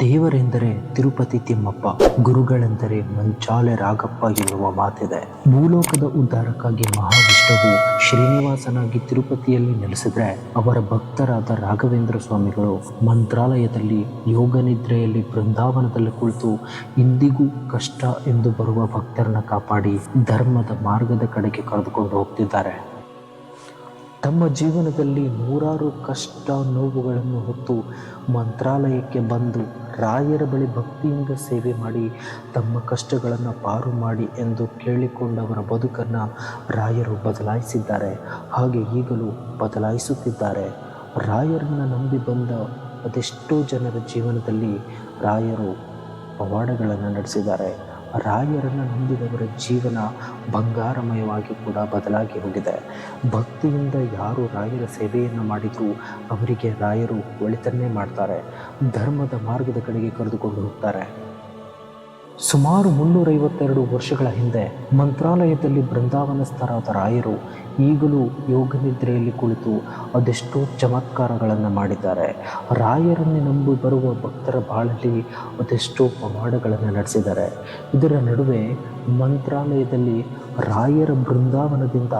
ದೇವರೆಂದರೆ ತಿರುಪತಿ ತಿಮ್ಮಪ್ಪ, ಗುರುಗಳೆಂದರೆ ಮಂಚಾಲೆ ರಾಗಪ್ಪ ಎನ್ನುವ ಮಾತಿದೆ. ಭೂಲೋಕದ ಉದ್ಧಾರಕ್ಕಾಗಿ ಮಹಾವಿಷ್ಣುವು ಶ್ರೀನಿವಾಸನಾಗಿ ತಿರುಪತಿಯಲ್ಲಿ ನೆಲೆಸಿದ್ರೆ ಅವರ ಭಕ್ತರಾದ ರಾಘವೇಂದ್ರ ಸ್ವಾಮಿಗಳು ಮಂತ್ರಾಲಯದಲ್ಲಿ ಯೋಗ ನಿದ್ರೆಯಲ್ಲಿ ಬೃಂದಾವನದಲ್ಲಿ ಕುಳಿತು ಇಂದಿಗೂ ಕಷ್ಟ ಎಂದು ಬರುವ ಭಕ್ತರನ್ನ ಕಾಪಾಡಿ ಧರ್ಮದ ಮಾರ್ಗದ ಕಡೆಗೆ ಕರೆದುಕೊಂಡು ಹೋಗ್ತಿದ್ದಾರೆ. ತಮ್ಮ ಜೀವನದಲ್ಲಿ ನೂರಾರು ಕಷ್ಟ ನೋವುಗಳನ್ನು ಹೊತ್ತು ಮಂತ್ರಾಲಯಕ್ಕೆ ಬಂದು ರಾಯರ ಬಳಿ ಭಕ್ತಿಯಿಂದ ಸೇವೆ ಮಾಡಿ ತಮ್ಮ ಕಷ್ಟಗಳನ್ನು ಪಾರು ಮಾಡಿ ಎಂದು ಕೇಳಿಕೊಂಡವರ ಬದುಕನ್ನು ರಾಯರು ಬದಲಾಯಿಸಿದ್ದಾರೆ. ಹಾಗೆ ಈಗಲೂ ಬದಲಾಯಿಸುತ್ತಿದ್ದಾರೆ. ರಾಯರನ್ನು ನಂಬಿ ಬಂದ ಅದೆಷ್ಟೋ ಜನರ ಜೀವನದಲ್ಲಿ ರಾಯರು ಪವಾಡಗಳನ್ನು ನಡೆಸಿದ್ದಾರೆ. ರಾಯರನ್ನು ನಂಬಿದವರ ಜೀವನ ಬಂಗಾರಮಯವಾಗಿ ಕೂಡ ಬದಲಾಗಿ ಹೋಗಿದೆ. ಭಕ್ತಿಯಿಂದ ಯಾರು ರಾಯರ ಸೇವೆಯನ್ನು ಮಾಡಿದರೂ ಅವರಿಗೆ ರಾಯರು ಒಳಿತನ್ನೇ ಮಾಡ್ತಾರೆ. ಧರ್ಮದ ಮಾರ್ಗದ ಕಡೆಗೆ ಕರೆದುಕೊಂಡು ಹೋಗ್ತಾರೆ. ಸುಮಾರು ಮುನ್ನೂರೈವತ್ತೆರಡು ವರ್ಷಗಳ ಹಿಂದೆ ಮಂತ್ರಾಲಯದಲ್ಲಿ ಬೃಂದಾವನಸ್ಥರಾದ ರಾಯರು ಈಗಲೂ ಯೋಗ ನಿದ್ರೆಯಲ್ಲಿ ಕುಳಿತು ಅದೆಷ್ಟೋ ಚಮತ್ಕಾರಗಳನ್ನು ಮಾಡಿದ್ದಾರೆ. ರಾಯರನ್ನೇ ನಂಬಿ ಬರುವ ಭಕ್ತರ ಬಾಳಲ್ಲಿ ಅದೆಷ್ಟೋ ಪವಾಡಗಳನ್ನು ನಡೆಸಿದ್ದಾರೆ. ಇದರ ನಡುವೆ ಮಂತ್ರಾಲಯದಲ್ಲಿ ರಾಯರ ಬೃಂದಾವನದಿಂದ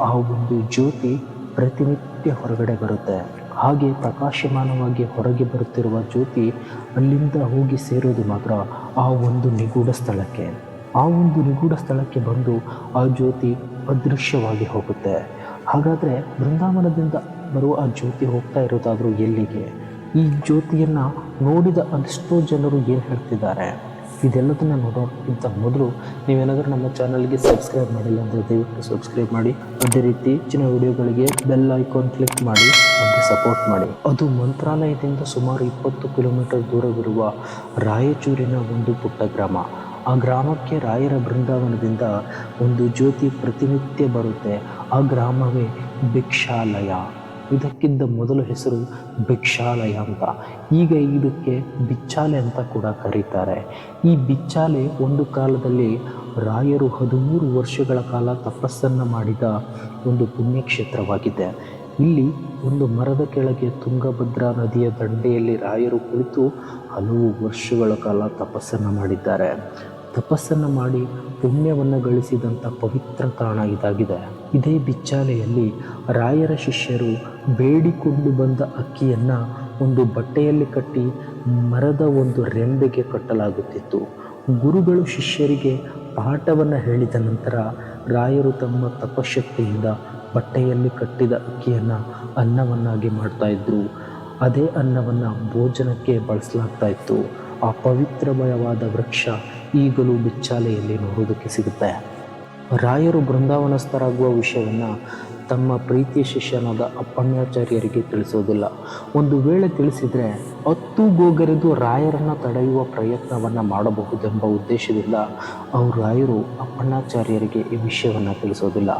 ಆ ಒಂದು ಜ್ಯೋತಿ ಪ್ರತಿನಿತ್ಯ ಹೊರಗಡೆ ಬರುತ್ತೆ. ಹಾಗೆ ಪ್ರಕಾಶಮಾನವಾಗಿ ಹೊರಗೆ ಬರುತ್ತಿರುವ ಜ್ಯೋತಿ ಅಲ್ಲಿಂದ ಹೋಗಿ ಸೇರೋದು ಮಾತ್ರ ಆ ಒಂದು ನಿಗೂಢ ಸ್ಥಳಕ್ಕೆ. ಆ ಒಂದು ನಿಗೂಢ ಸ್ಥಳಕ್ಕೆ ಬಂದು ಆ ಜ್ಯೋತಿ ಅದೃಶ್ಯವಾಗಿ ಹೋಗುತ್ತೆ. ಹಾಗಾದರೆ ಬೃಂದಾವನದಿಂದ ಬರುವ ಆ ಜ್ಯೋತಿ ಹೋಗ್ತಾ ಇರೋದಾದರೂ ಎಲ್ಲಿಗೆ? ಈ ಜ್ಯೋತಿಯನ್ನು ನೋಡಿದ ಅದೆಷ್ಟೋ ಜನರು ಏನು ಹೇಳ್ತಿದ್ದಾರೆ? ಇದೆಲ್ಲದನ್ನು ನೋಡೋಕ್ಕಿಂತ ಮೊದಲು ನೀವೇನಾದರೂ ನಮ್ಮ ಚಾನಲ್ಗೆ ಸಬ್ಸ್ಕ್ರೈಬ್ ಮಾಡಿಲ್ಲ ಅಂದರೆ ದಯವಿಟ್ಟು ಸಬ್ಸ್ಕ್ರೈಬ್ ಮಾಡಿ. ಅದೇ ರೀತಿ ಹೆಚ್ಚಿನ ವಿಡಿಯೋಗಳಿಗೆ ಬೆಲ್ ಐಕಾನ್ ಕ್ಲಿಕ್ ಮಾಡಿ, ನಮಗೆ ಸಪೋರ್ಟ್ ಮಾಡಿ. ಅದು ಮಂತ್ರಾಲಯದಿಂದ ಸುಮಾರು ಇಪ್ಪತ್ತು ಕಿಲೋಮೀಟರ್ ದೂರವಿರುವ ರಾಯಚೂರಿನ ಒಂದು ಪುಟ್ಟ ಗ್ರಾಮ. ಆ ಗ್ರಾಮಕ್ಕೆ ರಾಯರ ಬೃಂದಾವನದಿಂದ ಒಂದು ಜ್ಯೋತಿ ಪ್ರತಿನಿತ್ಯ ಬರುತ್ತೆ. ಆ ಗ್ರಾಮವೇ ಭಿಕ್ಷಾಲಯ. ಇದಕ್ಕಿದ್ದ ಮೊದಲ ಹೆಸರು ಭಿಕ್ಷಾಲಯ ಅಂತ ಈಗ ಇದಕ್ಕೆ ಬಿಚ್ಚಾಲೆ ಅಂತ ಕೂಡ ಕರೀತಾರೆ. ಈ ಬಿಚ್ಚಾಲೆ ಒಂದು ಕಾಲದಲ್ಲಿ ರಾಯರು ಹದಿಮೂರು ವರ್ಷಗಳ ಕಾಲ ತಪಸ್ಸನ್ನು ಮಾಡಿದ ಒಂದು ಪುಣ್ಯಕ್ಷೇತ್ರವಾಗಿದೆ. ಇಲ್ಲಿ ಒಂದು ಮರದ ಕೆಳಗೆ ತುಂಗಭದ್ರಾ ನದಿಯ ದಂಡೆಯಲ್ಲಿ ರಾಯರು ಕುಳಿತು ಹಲವು ವರ್ಷಗಳ ಕಾಲ ತಪಸ್ಸನ್ನು ಮಾಡಿದ್ದಾರೆ. ತಪಸ್ಸನ್ನು ಮಾಡಿ ಪುಣ್ಯವನ್ನು ಗಳಿಸಿದಂಥ ಪವಿತ್ರ ತಾಣ ಇದಾಗಿದೆ. ಇದೇ ಬಿಚ್ಚಾಲೆಯಲ್ಲಿ ರಾಯರ ಶಿಷ್ಯರು ಬೇಡಿಕೊಂಡು ಬಂದ ಅಕ್ಕಿಯನ್ನು ಒಂದು ಬಟ್ಟೆಯಲ್ಲಿ ಕಟ್ಟಿ ಮರದ ಒಂದು ರೆಂಬೆಗೆ ಕಟ್ಟಲಾಗುತ್ತಿತ್ತು. ಗುರುಗಳು ಶಿಷ್ಯರಿಗೆ ಪಾಠವನ್ನು ಹೇಳಿದ ನಂತರ ರಾಯರು ತಮ್ಮ ತಪಶಕ್ತಿಯಿಂದ ಬಟ್ಟೆಯಲ್ಲಿ ಕಟ್ಟಿದ ಅಕ್ಕಿಯನ್ನು ಅನ್ನವನ್ನಾಗಿ ಮಾಡ್ತಾಯಿದ್ರು ಅದೇ ಅನ್ನವನ್ನು ಭೋಜನಕ್ಕೆ ಬಳಸಲಾಗ್ತಾ ಇತ್ತು. ಆ ಪವಿತ್ರಮಯವಾದ ವೃಕ್ಷ ಈಗಲೂ ಬಿಚ್ಚಾಲೆಯಲ್ಲಿ ನೋಡುವುದಕ್ಕೆ ಸಿಗುತ್ತೆ. ರಾಯರು ಬೃಂದಾವನಸ್ಥರಾಗುವ ವಿಷಯವನ್ನು ತಮ್ಮ ಪ್ರೀತಿಯ ಶಿಷ್ಯನಾದ ಅಪ್ಪಣ್ಣಾಚಾರ್ಯರಿಗೆ ತಿಳಿಸೋದಿಲ್ಲ. ಒಂದು ವೇಳೆ ತಿಳಿಸಿದರೆ ಹತ್ತು ಗೋಗರೆದು ರಾಯರನ್ನು ತಡೆಯುವ ಪ್ರಯತ್ನವನ್ನು ಮಾಡಬಹುದೆಂಬ ಉದ್ದೇಶದಿಂದ ಅವರು ರಾಯರು ಅಪ್ಪಣ್ಣಾಚಾರ್ಯರಿಗೆ ಈ ವಿಷಯವನ್ನು ತಿಳಿಸೋದಿಲ್ಲ.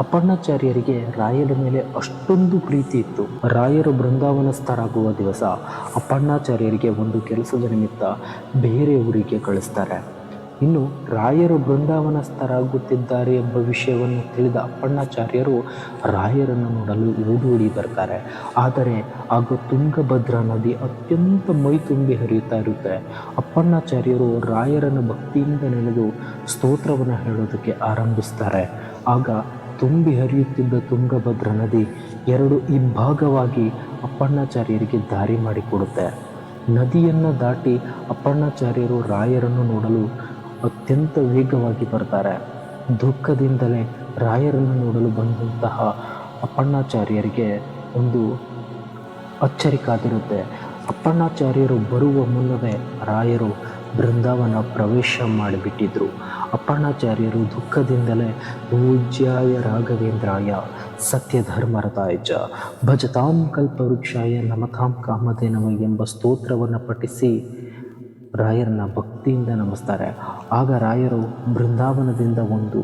ಅಪ್ಪಣ್ಣಾಚಾರ್ಯರಿಗೆ ರಾಯರ ಮೇಲೆ ಅಷ್ಟೊಂದು ಪ್ರೀತಿ ಇತ್ತು. ರಾಯರು ಬೃಂದಾವನಸ್ಥರಾಗುವ ದಿವಸ ಅಪ್ಪಣ್ಣಾಚಾರ್ಯರಿಗೆ ಒಂದು ಕೆಲಸದ ನಿಮಿತ್ತ ಬೇರೆ ಊರಿಗೆ ಕಳಿಸ್ತಾರೆ. ಇನ್ನು ರಾಯರು ಬೃಂದಾವನಸ್ಥರಾಗುತ್ತಿದ್ದಾರೆ ಎಂಬ ವಿಷಯವನ್ನು ತಿಳಿದ ಅಪ್ಪಣ್ಣಾಚಾರ್ಯರು ರಾಯರನ್ನು ನೋಡಲು ಓಡೋಡಿ ಬರ್ತಾರೆ. ಆದರೆ ಆಗ ತುಂಗಭದ್ರಾ ನದಿ ಅತ್ಯಂತ ಮೈ ತುಂಬಿ ಹರಿಯುತ್ತಾ ಇರುತ್ತೆ. ಅಪ್ಪಣ್ಣಾಚಾರ್ಯರು ರಾಯರನ್ನು ಭಕ್ತಿಯಿಂದ ನೆನೆದು ಸ್ತೋತ್ರವನ್ನು ಹೇಳೋದಕ್ಕೆ ಆರಂಭಿಸ್ತಾರೆ. ಆಗ ತುಂಬಿ ಹರಿಯುತ್ತಿದ್ದ ತುಂಗಭದ್ರಾ ನದಿ ಎರಡು ಇಬ್ಬಾಗವಾಗಿ ಅಪ್ಪಣ್ಣಾಚಾರ್ಯರಿಗೆ ದಾರಿ ಮಾಡಿಕೊಡುತ್ತೆ. ನದಿಯನ್ನು ದಾಟಿ ಅಪ್ಪಣ್ಣಾಚಾರ್ಯರು ರಾಯರನ್ನು ನೋಡಲು ಅತ್ಯಂತ ವೇಗವಾಗಿ ಬರ್ತಾರೆ. ದುಃಖದಿಂದಲೇ ರಾಯರನ್ನು ನೋಡಲು ಬಂದಂತಹ ಅಪ್ಪಣ್ಣಾಚಾರ್ಯರಿಗೆ ಒಂದು ಅಚ್ಚರಿ ಕಾದಿರುತ್ತೆ. ಅಪ್ಪಣ್ಣಾಚಾರ್ಯರು ಬರುವ ಮುನ್ನವೇ ರಾಯರು ಬೃಂದಾವನ ಪ್ರವೇಶ ಮಾಡಿಬಿಟ್ಟಿದ್ರು. ಅಪ್ಪಣ್ಣಾಚಾರ್ಯರು ದುಃಖದಿಂದಲೇ ಪೂಜ್ಯಾಯ ರಾಘವೇಂದ್ರಾಯ ಸತ್ಯಧರ್ಮರತಾಯ ಚ ಭಜತಾಂ ಕಲ್ಪವೃಕ್ಷಾಯ ನಮತಾಂ ಕಾಮಧೇನವ ಎಂಬ ಸ್ತೋತ್ರವನ್ನು ಪಠಿಸಿ ರಾಯರನ್ನ ಭಕ್ತಿಯಿಂದ ನಮಿಸ್ತಾರೆ. ಆಗ ರಾಯರು ಬೃಂದಾವನದಿಂದ ಒಂದು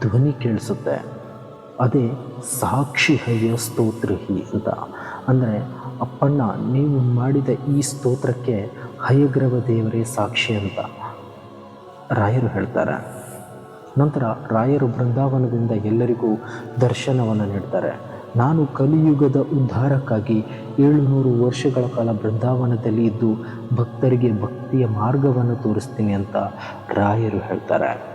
ಧ್ವನಿ ಕೇಳಿಸುತ್ತೆ. ಅದೇ ಸಾಕ್ಷಿ ಹಯ್ಯ ಸ್ತೋತ್ರಹಿ ಅಂತ. ಅಂದರೆ, ಅಪ್ಪಣ್ಣ, ನೀವು ಮಾಡಿದ ಈ ಸ್ತೋತ್ರಕ್ಕೆ ಹಯಗ್ರವ ದೇವರೇ ಸಾಕ್ಷಿ ಅಂತ ರಾಯರು ಹೇಳ್ತಾರೆ. ನಂತರ ರಾಯರು ಬೃಂದಾವನದಿಂದ ಎಲ್ಲರಿಗೂ ದರ್ಶನವನ್ನು ನೀಡ್ತಾರೆ. ನಾನು ಕಲಿಯುಗದ ಉದ್ಧಾರಕ್ಕಾಗಿ ಏಳುನೂರು ವರ್ಷಗಳ ಕಾಲ ಬೃಂದಾವನದಲ್ಲಿ ಇದ್ದು ಭಕ್ತರಿಗೆ ಭಕ್ತಿಯ ಮಾರ್ಗವನ್ನು ತೋರಿಸ್ತೀನಿ ಅಂತ ರಾಯರು ಹೇಳ್ತಾರೆ.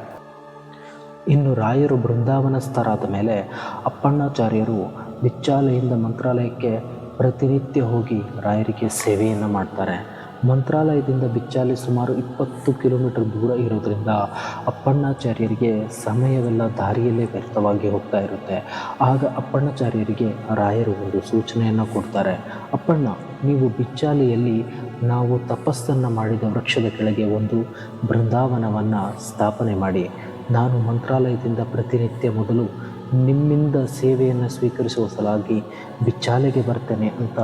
ಇನ್ನು ರಾಯರು ಬೃಂದಾವನಸ್ಥರಾದ ಮೇಲೆ ಅಪ್ಪಣ್ಣಾಚಾರ್ಯರು ಬಿಚ್ಚಾಲೆಯಿಂದ ಮಂತ್ರಾಲಯಕ್ಕೆ ಪ್ರತಿನಿತ್ಯ ಹೋಗಿ ರಾಯರಿಗೆ ಸೇವೆಯನ್ನು ಮಾಡ್ತಾರೆ. ಮಂತ್ರಾಲಯದಿಂದ ಬಿಚ್ಚಾಲಿ ಸುಮಾರು ಇಪ್ಪತ್ತು ಕಿಲೋಮೀಟರ್ ದೂರ ಇರೋದರಿಂದ ಅಪ್ಪಣ್ಣಾಚಾರ್ಯರಿಗೆ ಸಮಯವೆಲ್ಲ ದಾರಿಯಲ್ಲೇ ವ್ಯರ್ಥವಾಗಿ ಹೋಗ್ತಾ ಇರುತ್ತೆ. ಆಗ ಅಪ್ಪಣ್ಣಾಚಾರ್ಯರಿಗೆ ರಾಯರು ಒಂದು ಸೂಚನೆಯನ್ನು ಕೊಡ್ತಾರೆ. ಅಪ್ಪಣ್ಣ, ನೀವು ಬಿಚ್ಚಾಲಿಯಲ್ಲಿ ನಾವು ತಪಸ್ಸನ್ನು ಮಾಡಿದ ವೃಕ್ಷದ ಕೆಳಗೆ ಒಂದು ಬೃಂದಾವನವನ್ನು ಸ್ಥಾಪನೆ ಮಾಡಿ. ನಾನು ಮಂತ್ರಾಲಯದಿಂದ ಪ್ರತಿನಿತ್ಯ ಮೊದಲು ನಿಮ್ಮಿಂದ ಸೇವೆಯನ್ನು ಸ್ವೀಕರಿಸುವ ಸಲಾಗಿ ಬಿಚ್ಚಾಲೆಗೆ ಬರ್ತೇನೆ ಅಂತ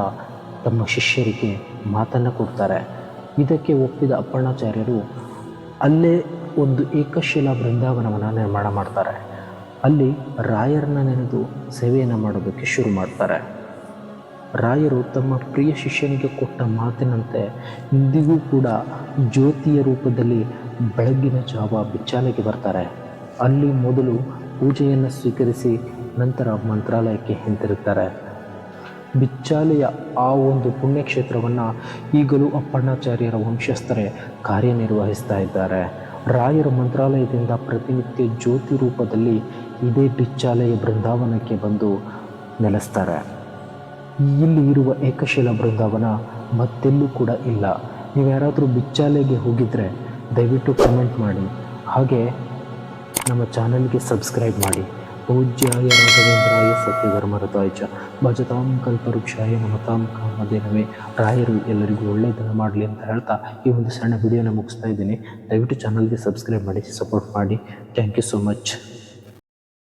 ತಮ್ಮ ಶಿಷ್ಯರಿಗೆ ಮಾತನ್ನು ಕೊಡ್ತಾರೆ ಇದಕ್ಕೆ ಒಪ್ಪಿದ ಅಪ್ಪಣ್ಣಾಚಾರ್ಯರು ಅಲ್ಲೇ ಒಂದು ಏಕಶಿಲಾ ಬೃಂದಾವನವನ್ನು ನಿರ್ಮಾಣ ಮಾಡ್ತಾರೆ. ಅಲ್ಲಿ ರಾಯರನ್ನ ನೆನೆದು ಸೇವೆಯನ್ನು ಮಾಡೋದಕ್ಕೆ ಶುರು ಮಾಡ್ತಾರೆ. ರಾಯರು ತಮ್ಮ ಪ್ರಿಯ ಶಿಷ್ಯನಿಗೆ ಕೊಟ್ಟ ಮಾತಿನಂತೆ ಇಂದಿಗೂ ಕೂಡ ಜ್ಯೋತಿಯ ರೂಪದಲ್ಲಿ ಬೆಳಗಿನ ಜಾವ ಬಿಚ್ಚಾಲೆಗೆ ಬರ್ತಾರೆ. ಅಲ್ಲಿ ಮೊದಲು ಪೂಜೆಯನ್ನು ಸ್ವೀಕರಿಸಿ ನಂತರ ಮಂತ್ರಾಲಯಕ್ಕೆ ಹಿಂತಿರುಗ್ತಾರೆ. ಬಿಚ್ಚಾಲೆಯ ಆ ಒಂದು ಪುಣ್ಯಕ್ಷೇತ್ರವನ್ನು ಈಗಲೂ ಅಪ್ಪಣ್ಣಾಚಾರ್ಯರ ವಂಶಸ್ಥರೇ ಕಾರ್ಯನಿರ್ವಹಿಸ್ತಾ ಇದ್ದಾರೆ. ರಾಯರ ಮಂತ್ರಾಲಯದಿಂದ ಪ್ರತಿನಿತ್ಯ ಜ್ಯೋತಿ ರೂಪದಲ್ಲಿ ಇದೇ ಬಿಚ್ಚಾಲೆಯ ಬೃಂದಾವನಕ್ಕೆ ಬಂದು ನೆಲೆಸ್ತಾರೆ. ಇಲ್ಲಿ ಇರುವ ಏಕಶಿಲ ಬೃಂದಾವನ ಮತ್ತೆಲ್ಲೂ ಕೂಡ ಇಲ್ಲ. ನೀವು ಯಾರಾದರೂ ಬಿಚ್ಚಾಲೆಗೆ ಹೋಗಿದ್ರೆ ದಯವಿಟ್ಟು ಕಮೆಂಟ್ ಮಾಡಿ. ಹಾಗೆ ನಮ್ಮ ಚಾನಲ್ಗೆ ಸಬ್ಸ್ಕ್ರೈಬ್ ಮಾಡಿ. ಪೂಜ್ಯಾಯ ರಾಘವೇಂದ್ರಾಯ ಸತ್ಯಧರ್ಮರತಾಯ ಚ. ಭಜತಾಂ ಕಲ್ಪವೃಕ್ಷಾಯ ಮಮತಾಂ ಕಾಮಧೇನವೇ. ರಾಯರು ಎಲ್ಲರಿಗೂ ಒಳ್ಳೆಯದನ್ನು ಮಾಡಲಿ ಅಂತ ಹೇಳ್ತಾ ಈ ಒಂದು ಸಣ್ಣ ವಿಡಿಯೋನ ಮುಗಿಸ್ತಾ ಇದ್ದೀನಿ. ದಯವಿಟ್ಟು ಚಾನಲ್ಗೆ ಸಬ್ಸ್ಕ್ರೈಬ್ ಮಾಡಿ ಸಪೋರ್ಟ್ ಮಾಡಿ. Thank you so much